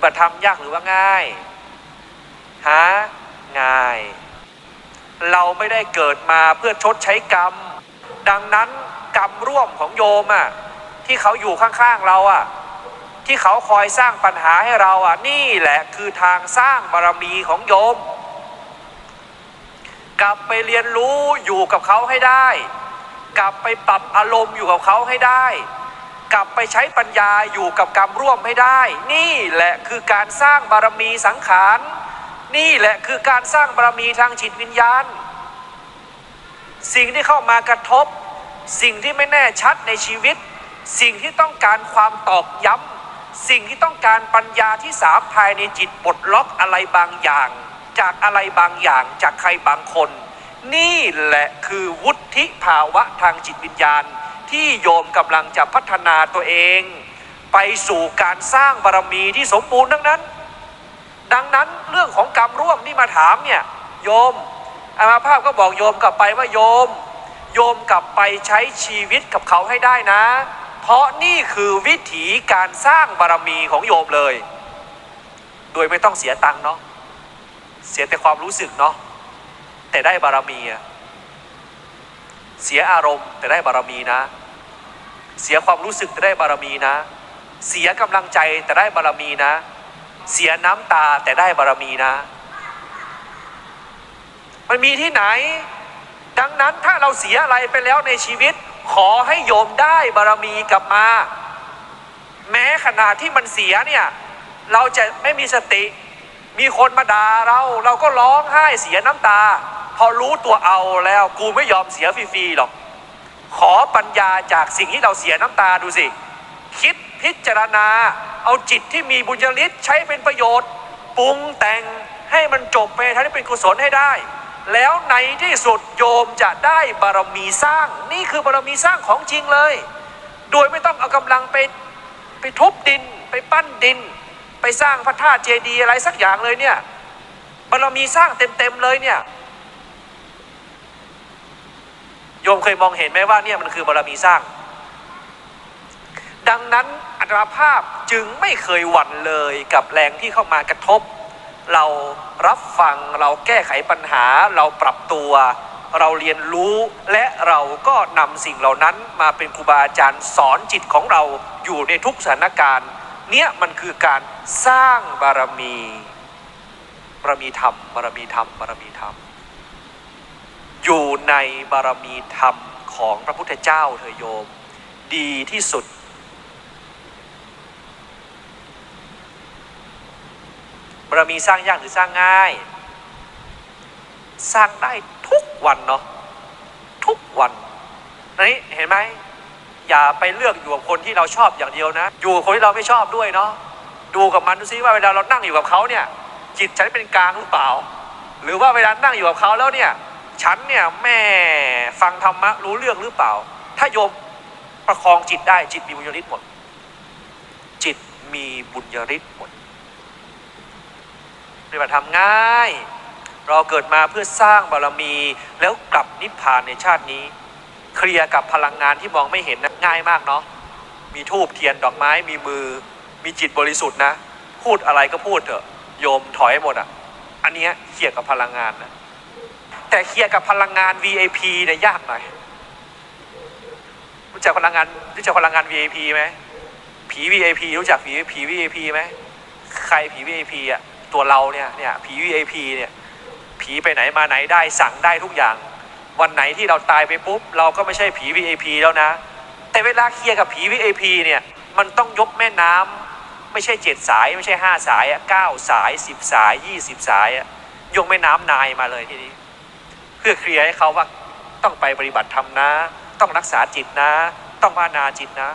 ฏิบัติธรรมยากหรือว่าง่าย หาง่าย เราไม่ได้เกิดมาเพื่อชดใช้กรรม ดังนั้นกรรมร่วมของโยมอะที่เขาอยู่ข้างๆเราอะที่เขาคอยสร้างปัญหาให้เราอะนี่แหละคือทางสร้างบารมีของโยม กลับไปเรียนรู้อยู่กับเขาให้ได้ กลับไปปรับอารมณ์อยู่กับเขาให้ได้ กลับไปใช้ปัญญาอยู่กับกรรมร่วมให้ได้ นี่แหละคือการสร้างบารมีสังขาร นี่แหละคือการสร้างบารมีทางจิตวิญญาณ สิ่งที่เข้ามากระทบ สิ่งที่ไม่แน่ชัดในชีวิต สิ่งที่ต้องการความตอกย้ำสิ่งที่ต้องการปัญญาที่สามภายในจิตปลดล็อกอะไรบางอย่าง จากอะไรบางอย่างจากใครบางคน นี่แหละคือวุฒิภาวะทางจิตวิญญาณ ที่โยมกำลังจะพัฒนาตัวเอง ไปสู่การสร้างบารมีที่สมบูรณ์ทั้งนั้น ดังนั้นเรื่องของกรรมร่วมที่มาถามเนี่ยโยมอามาภาพก็บอกโยมกลับไปว่าโยม โยมกลับไปใช้ชีวิตกับเขาให้ได้นะ เพราะนี่คือวิถีการสร้างบารมีของโยมเลย โดยไม่ต้องเสียตังค์เนาะเสียแต่ความรู้สึกเนาะแต่ได้บารมีเสียอารมณ์แต่ได้บารมีนะ เสียความรู้สึกแต่ได้บารมีนะ เสียกำลังใจแต่ได้บารมีนะ เสียน้ำตาแต่ได้บารมีนะ มันมีที่ไหน ดังนั้นถ้าเราเสียอะไรไปแล้วในชีวิต ขอให้โยมได้บารมีกลับมา แม้ขณะที่มันเสียเนี่ยเราจะไม่มีสติ มีคนมาด่าเรา เราก็ร้องไห้เสียน้ำตา พอรู้ตัวเอาแล้ว กูไม่ยอมเสียฟรีๆหรอก ขอปัญญาจากสิ่งที่เราเสียน้ำตาดูสิ คิดพิจารณา เอาจิตที่มีบุญญาลิศใช้เป็นประโยชน์ ปรุงแต่งให้มันจบไปทางที่เป็นกุศลให้ได้ แล้วในที่สุดโยมจะได้บารมีสร้าง นี่คือบารมีสร้างของจริงเลย โดยไม่ต้องเอากำลังไปไปทุบดิน ไปปั้นดิน ไปสร้างพระธาตุเจดีย์อะไรสักอย่างเลยเนี่ยบารมีสร้างเต็มๆเลยเนี่ย โย มเคยมองเห็นไหมว่าเนี่ยมันคือบารมีสร้าง ดังนั้นอัตราภาพจึงไม่เคยหวั่นเลยกับแรงที่เข้ามากระทบ เรารับฟังเราแก้ไขปัญหา เราปรับตัว เราเรียนรู้และเราก็นำสิ่งเหล่านั้นมาเป็นครูบาอาจารย์สอนจิตของเราอยู่ในทุกสถานการณ์ เนี่ยมันคือการสร้างบารมีบารมีธรรมบารมีธรรมบารมีธรรม ในบารมีธรรมของพระพุทธเจ้าเธอโยม ดีที่สุด บารมีสร้างยากหรือสร้างง่าย สร้างได้ทุกวันเนาะทุกวันนี่เห็นไหมอย่าไปเลือกอยู่กับคนที่เราชอบอย่างเดียวนะ อยู่กับคนที่เราไม่ชอบด้วยเนาะดูกับมันดูซิว่าเวลาเรานั่งอยู่กับเขาเนี่ยจิตฉันเป็นกลางหรือเปล่า หรือว่าเวลานั่งอยู่กับเขาแล้วเนี่ย ฉันเนี่ยแม่ฟังธรรมะรู้เรื่องหรือเปล่า ถ้าโยมประคองจิตได้จิตมีบุญญาฤทธิ์หมด จิตมีบุญญาฤทธิ์หมดปฏิบัติธรรมง่าย เราเกิดมาเพื่อสร้างบารมีแล้วกลับนิพพานในชาตินี้ เคลียร์กับพลังงานที่มองไม่เห็นนะง่ายมากเนาะมีทูบเทียนดอกไม้มีมือ มีจิตบริสุทธิ์นะ พูดอะไรก็พูดเถอะ โยมถอยหมดอะ อันเนี้ยเคลียร์กับพลังงานนะ แต่เคลียร์กับพลังงาน VIP เนี่ยยากหน่อยรู้จักพลังงานรู้จักพลังงาน VIP ไหมผี VIP รู้จักผีผี VIP ไหมใครผี VIP อะตัวเราเนี่ยเนี่ยผี VIP เนี่ยผีไปไหนมาไหนได้สั่งได้ทุกอย่าง วันไหนที่เราตายไปปุ๊บ เราก็ไม่ใช่ผี VIP แล้วนะ แต่เวลาเคลียร์กับผี VIP เนี่ยมันต้องยกแม่น้ำไม่ใช่เจ็ดสายไม่ใช่ห้าสายอะเก้าสายสิบสายยี่สิบสายอะยกแม่น้ำนายมาเลยทีนี้ เพื่อเคลียร์ให้เขาว่าต้องไปปฏิบัติธรรมนะ ต้องรักษาจิตนะ ต้องภาวนาจิตนะ